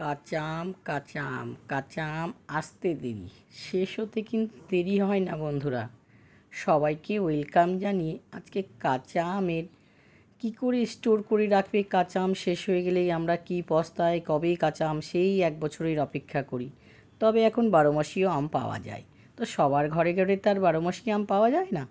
কাঁচা আম কাঁচা আম কাঁচা আম আসতে দেরি। শেষ হতে কিন্তু দেরি হয় না বন্ধুরা। সবাইকে ওয়েলকাম জানিয়ে আজকে কাঁচা আমের কী করে স্টোর করে রাখবে? কাঁচা আম শেষ হয়ে গেলেই আমরা কি পস্তায় কবে কাঁচা আম সেই এক বছরের অপেক্ষা করি। তবে এখন বারো মাসিও আম পাওয়া যায়। তো সবার ঘরে ঘরে তার বারো মাসি আম পাওয়া যায় না?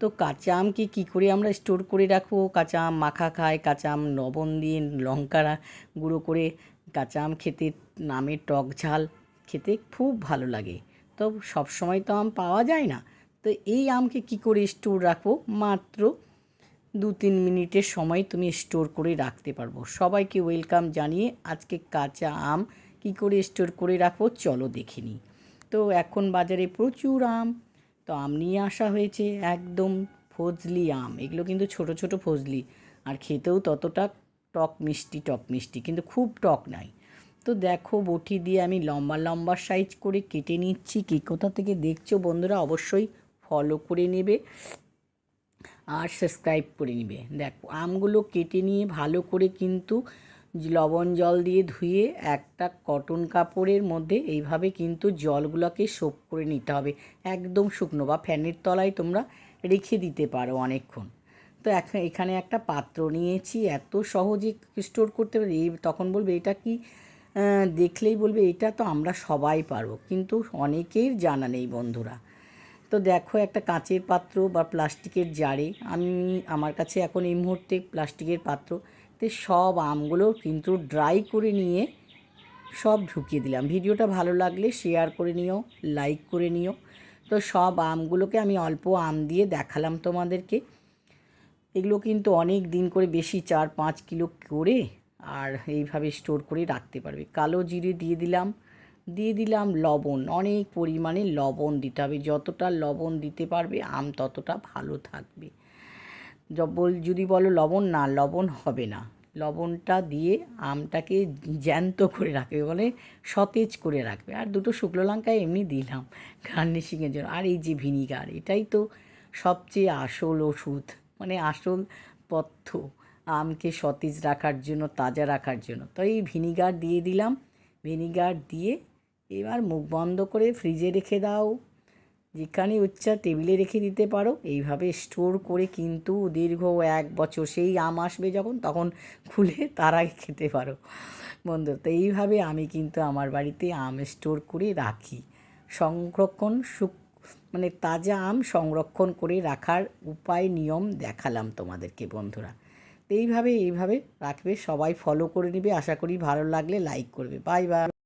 তো কাঁচা আমকে কী করে আমরা স্টোর করে রাখব? কাঁচা আম মাখা খায়, কাঁচা আম লবণ দিয়ে লঙ্কা গুঁড়ো করে কাঁচা আম খেতে আমের টক ঝাল খেতে খুব ভালো লাগে। তো সব সময় তো আম পাওয়া যায় না। তো এই আমকে কী করে স্টোর রাখব? মাত্র দু তিন মিনিটের সময় তুমি স্টোর করে রাখতে পারব। সবাইকে ওয়েলকাম জানিয়ে আজকে কাঁচা আম কী করে স্টোর করে রাখব? চলো দেখে নিই। তো এখন বাজারে প্রচুর আম। তো আম নিয়ে আসা হয়েছে একদম ফজলি আম। এগুলো কিন্তু ছোট ছোট ফজলি। আর খেতেও ততটা টক মিষ্টি টক মিষ্টি, কিন্তু খুব টক নাই। তো দেখো, বটি দিয়ে আমি লম্বা লম্বা সাইজ করে কেটে নিচ্ছি। কী কোথা থেকে দেখছ বন্ধুরা, অবশ্যই ফলো করে নেবে আর সাবস্ক্রাইব করে নেবে। দেখো, আমগুলো কেটে নিয়ে ভালো করে কিন্তু লবণ জল দিয়ে ধুয়ে একটা কটন কাপড়ের মধ্যে এইভাবে কিন্তু জলগুলোকে সোপ করে নিতে হবে। একদম শুকনো বা ফ্যানের তলায় তোমরা রেখে দিতে পারো অনেকক্ষণ। তো এখন একটা পাত্র নিয়েছি, এত সহজে স্টোর করতে পারি তখন বলবে এটা কি? দেখলেই বলবে এটা তো আমরা সবাই পারব, কিন্তু অনেকের জানা নেই বন্ধুরা। তো দেখো, একটা কাঁচের পাত্র বা প্লাস্টিকের জারে। আমি, আমার কাছে এখন এই মুহূর্তে প্লাস্টিকের পাত্র। তে সব আমগুলো কিন্তু ড্রাই করে নিয়ে সব ঢুকিয়ে দিলাম। ভিডিওটা ভালো লাগলে শেয়ার করে নিও লাইক করে নিও। তো সব আমগুলোকে আমি অল্প আম দিয়ে দেখালাম তোমাদেরকে। এগুলো কিন্তু অনেক দিন করে বেশি, চার পাঁচ কিলো করে, আর এইভাবে স্টোর করে রাখতে পারবে। কালো জিরে দিয়ে দিলাম। দিয়ে দিলাম লবণ, অনেক পরিমাণে লবণ দিতে হবে। যতটা লবণ দিতে পারবে, আম ততটা ভালো থাকবে। যদি বলো লবণ, না, লবণ হবে না। লবণটা দিয়ে আমটাকে জ্যান্ত করে রাখবে বলে সতেজ করে রাখবে। আর দুটো শুকনো লঙ্কা এমনি দিলাম গার্নিশিংয়ের জন্য। আর এই যে ভিনিগার, এটাই তো সবচেয়ে আসল ওষুধ। মানে আসল পথ্য আমকে সতেজ রাখার জন্য, তাজা রাখার জন্য। তো এই ভিনিগার দিয়ে দিলাম। ভিনিগার দিয়ে এবার মুখ বন্ধ করে ফ্রিজে রেখে দাও। যেখানে উচ্চা টেবিলে রেখে দিতে পারো। এইভাবে স্টোর করে কিন্তু দীর্ঘ এক বছর সেই আম আসবে যখন, তখন খুলে তার আগে খেতে পারো। বন্ধু, তো এইভাবে আমি কিন্তু আমার বাড়িতে আম স্টোর করে রাখি। সংরক্ষণ সুখ মানে তাজা আম সংরক্ষণ করে রাখার উপায় নিয়ম দেখালাম তোমাদেরকে বন্ধুরা। তো এইভাবে এইভাবে রাখবে, সবাই ফলো করে নেবে। আশা করি ভালো লাগলে লাইক করবে। Bye bye